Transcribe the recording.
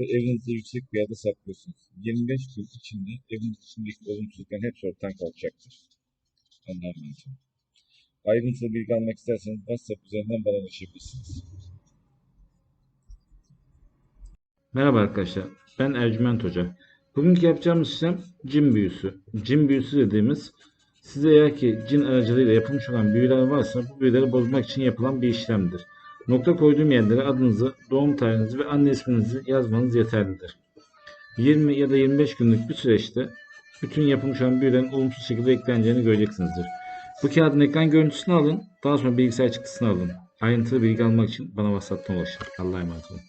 ve evinizde yüksek bir yerde saklıyorsunuz. 25 gün içinde evin içindeki olumsuzlukların hepsi ortadan kalkacaktır. Anlamayın. Ayrıntılı bilgi almak isterseniz WhatsApp üzerinden bana ulaşabilirsiniz. Merhaba arkadaşlar, ben Ercüment Hoca. Bugünkü yapacağımız işlem cin büyüsü. Cin büyüsü dediğimiz size eğer ki cin aracılığıyla yapılmış olan büyüler varsa bu büyüleri bozmak için yapılan bir işlemdir. Nokta koyduğum yerlere adınızı, doğum tarihinizi ve anne isminizi yazmanız yeterlidir. 20 ya da 25 günlük bir süreçte bütün yapılmış olan büyülerin olumsuz şekilde ekleneceğini göreceksinizdir. Bu kağıdın ekran görüntüsünü alın, daha sonra bilgisayar çıktısını alın. Ayrıntılı bilgi almak için bana WhatsApp'tan ulaşın. Allah'a emanet olun.